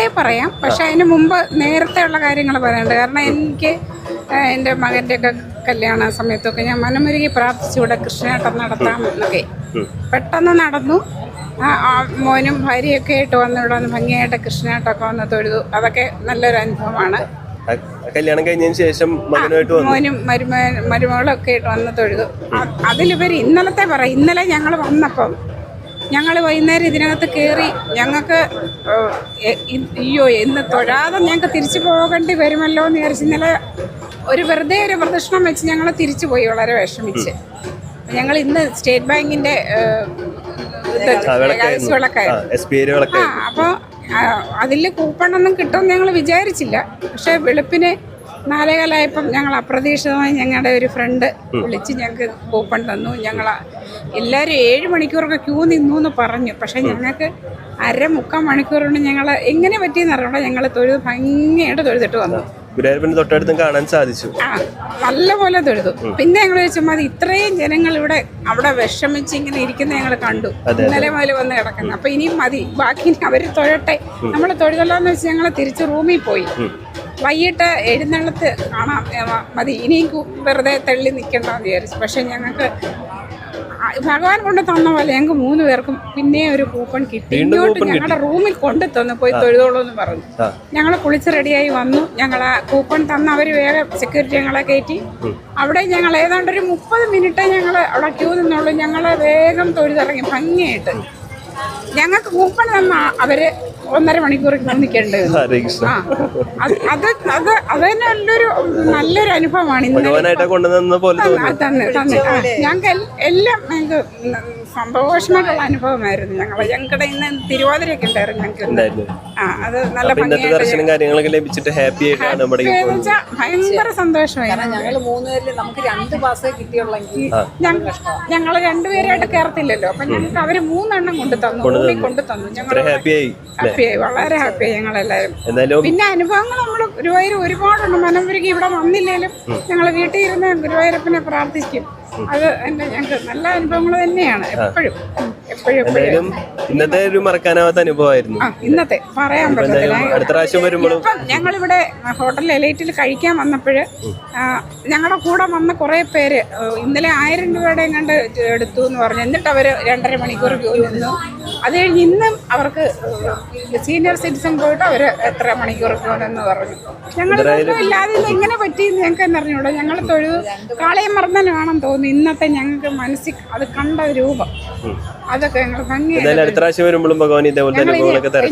ഇന്നത്തെ പറയാം. പക്ഷെ അതിന് മുമ്പ് നേരത്തെ ഉള്ള കാര്യങ്ങൾ പറയാനുണ്ട്. കാരണം എനിക്ക് എന്റെ മകന്റെ ഒക്കെ കല്യാണ സമയത്തൊക്കെ ഞാൻ മനമുരുകി പ്രാർത്ഥിച്ചു ഇവിടെ കൃഷ്ണേട്ടം നടത്താം എന്നൊക്കെ. പെട്ടെന്ന് നടന്നു. മോനും ഭാര്യയൊക്കെ ആയിട്ട് വന്ന്. ഇവിടെ വന്ന് ഭംഗിയായിട്ട് കൃഷ്ണേട്ടൊക്കെ വന്ന് തൊഴുതു. അതൊക്കെ നല്ലൊരു അനുഭവമാണ്. കല്യാണം കഴിഞ്ഞതിന് ശേഷം മകനുമായിട്ട് മോനും മരുമ മരുമകളൊക്കെ ആയിട്ട് വന്ന് തൊഴുതു. അതിലുപരി ഇന്നലത്തെ പറ ഇന്നലെ ഞങ്ങൾ വന്നപ്പം ഞങ്ങൾ വൈകുന്നേരം ഇതിനകത്ത് കയറി ഞങ്ങൾക്ക് അയ്യോ ഇന്ന് തൊഴാതെ ഞങ്ങൾക്ക് തിരിച്ചു പോകേണ്ടി വരുമല്ലോ എന്ന് വിചാരിച്ച് ഇന്നലെ ഒരു വെറുതെ ഒരു പ്രദക്ഷിണം വെച്ച് ഞങ്ങൾ തിരിച്ചു പോയി വളരെ വിഷമിച്ച്. ഞങ്ങൾ ഇന്ന് സ്റ്റേറ്റ് ബാങ്കിന്റെ അപ്പോൾ അതിൽ കൂപ്പണൊന്നും കിട്ടുമെന്ന് ഞങ്ങൾ വിചാരിച്ചില്ല. പക്ഷേ വെളുപ്പിന് നാലേകാലായപ്പം ഞങ്ങൾ അപ്രതീക്ഷിതമായി ഞങ്ങളുടെ ഒരു ഫ്രണ്ട് വിളിച്ച് ഞങ്ങൾക്ക് കൂപ്പൺ തന്നു. ഞങ്ങൾ എല്ലാവരും ഏഴ് മണിക്കൂറൊക്കെ ക്യൂ നിന്നു എന്ന് പറഞ്ഞു. പക്ഷേ ഞങ്ങൾക്ക് അര മുക്കാൽ മണിക്കൂർ കൊണ്ട് ഞങ്ങൾ എങ്ങനെ പറ്റിയെന്ന് അറിയണോ ഞങ്ങൾ തൊഴുത് ഭംഗിയായിട്ട് തൊഴുതിട്ട് വന്നു. ഗുരുവായൂരപ്പന് തൊട്ടടുത്തും കാണാൻ സാധിച്ചു. ആ നല്ലപോലെ തൊഴുതു. പിന്നെ ഞങ്ങൾ ചോദിച്ചാൽ മതി ഇത്രയും ജനങ്ങൾ ഇവിടെ അവിടെ വിഷമിച്ച് ഇങ്ങനെ ഇരിക്കുന്ന ഞങ്ങൾ കണ്ടു. ഇന്നലെ മുതൽ വന്ന് കിടക്കുന്നത് അപ്പൊ ഇനിയും മതി ബാക്കി അവർ അവർ തൊഴട്ടെ. നമ്മൾ തൊഴുതല്ലോ എന്ന് വെച്ച് ഞങ്ങൾ തിരിച്ച് റൂമിൽ പോയി. വൈകിട്ട് എഴുന്നള്ളത്ത് കാണാം. മതി. ഇനിയും വെറുതെ തള്ളി നിൽക്കണ്ടെന്ന് വിചാരിച്ചു. പക്ഷേ ഞങ്ങൾക്ക് ഭഗവാൻ കൊണ്ട് തന്ന പോലെ ഞങ്ങൾക്ക് മൂന്ന് പേർക്കും പിന്നെ ഒരു കൂപ്പൺ കിട്ടി. ഇങ്ങോട്ട് ഞങ്ങളുടെ റൂമിൽ കൊണ്ടു തന്നു. പോയി തൊഴുതോളൂ എന്ന് പറഞ്ഞു. ഞങ്ങൾ കുളിച്ച് റെഡിയായി വന്നു. ഞങ്ങൾ ആ കൂപ്പൺ തന്ന അവർ വേറെ സെക്യൂരിറ്റി ഞങ്ങളെ കയറ്റി. അവിടെ ഞങ്ങൾ ഏതാണ്ട് ഒരു മുപ്പത് മിനിറ്റ് ഞങ്ങൾ അവിടെ ക്യൂ നിന്നുള്ളൂ ഞങ്ങൾ വേഗം തൊഴുതിറങ്ങി. ഭംഗിയായിട്ട്. ഞങ്ങൾക്ക് കൂപ്പൺ തന്ന അവർ ഒന്നര മണിക്കൂർ നിൽക്കേണ്ടത്. അത് അത് അത് അത് തന്നെ നല്ലൊരു നല്ലൊരു അനുഭവമാണ്. ഇന്നലെ ഭഗവാനായിട്ടാ പോലെ തോന്നി ആ, തന്നെ തന്നെ. ഞങ്ങൾക്ക് എല്ലാം ഞങ്ങൾക്ക് സന്തോഷമായിട്ടുള്ള അനുഭവമായിരുന്നു ഞങ്ങൾ ഞങ്ങളുടെ ഇന്ന് തിരുവാതിരയൊക്കെ ഉണ്ടായിരുന്നു ഞങ്ങൾക്ക്. ആ അത് നല്ല ദർശനം കാര്യങ്ങളൊക്കെ ലഭിച്ചിട്ട് ഹാപ്പി ആയിട്ടാണ് ഭയങ്കര സന്തോഷമായിരുന്നു ഞങ്ങൾ മൂന്നുപേരിൽ നമുക്ക് രണ്ട് പാസ്സേ കിട്ടിയുള്ളെങ്കിൽ ഞങ്ങൾ രണ്ടുപേരായിട്ട് കയറത്തില്ലല്ലോ അപ്പൊ ഞങ്ങൾക്ക് അവർ മൂന്നെണ്ണം കൊണ്ടു തന്നു കൊണ്ടു തന്നു. ഞങ്ങൾ ഇത്ര ഹാപ്പി ആയി ഹാപ്പിയായി വളരെ ഹാപ്പിയായി ഞങ്ങളെല്ലാവരും എന്തായാലും പിന്നെ അനുഭവങ്ങൾ നമ്മൾ ഗുരുവായൂർ ഒരുപാടുണ്ട്. മനംപുരിക്ക് ഇവിടെ വന്നില്ലേലും ഞങ്ങൾ വീട്ടിൽ ഇരുന്ന് ഗുരുവായൂരപ്പനെ പ്രാർത്ഥിക്കും. അത് എന്റെ ഞങ്ങൾക്ക് നല്ല അനുഭവങ്ങൾ തന്നെയാണ് എപ്പോഴും. എന്തായാലും ഇന്നത്തെ ഒരു മറക്കാനാവാത്ത അനുഭവമായിരുന്നു. ഇന്നത്തെ. പറയാൻ പറ്റത്തില്ല. എന്തായാലും അടുത്ത പ്രാവശ്യം വരുമ്പോഴും ഞങ്ങളിവിടെ ഹോട്ടൽ എലൈറ്റിൽ കഴിക്കാൻ വന്നപ്പോൾ ഞങ്ങളുടെ കൂടെ വന്ന കുറേ പേര് ഇന്നലെ ആയിരം രൂപയുടെ കണ്ട് എടുത്തു എന്ന് പറഞ്ഞു. എന്നിട്ട് അവർ രണ്ടര മണിക്കൂർ ജോലി നിന്നു. അത് കഴിഞ്ഞ് ഇന്നും അവർക്ക് സീനിയർ സിറ്റിസൺ പോയിട്ട് അവർ എത്ര മണിക്കൂർ എന്ന് പറഞ്ഞു. ഞങ്ങൾ ഇല്ലാതെ എങ്ങനെ പറ്റിയെന്ന് ഞങ്ങൾക്ക് തന്നെ അറിഞ്ഞൂടാ. ഞങ്ങൾ തൊഴുത് കാളയം മർദ്ദനമാണെന്ന് തോന്നുന്നു. ഇന്നത്തെ ഞങ്ങൾക്ക് മനസ്സിൽ അത് കണ്ട രൂപം. ഭംഗി എന്തായാലും അടുത്ത പ്രാവശ്യം വരുമ്പോഴും ഭഗവാൻ ഇതേപോലത്തെ അനുഭവങ്ങളൊക്കെ തരട്ടെ.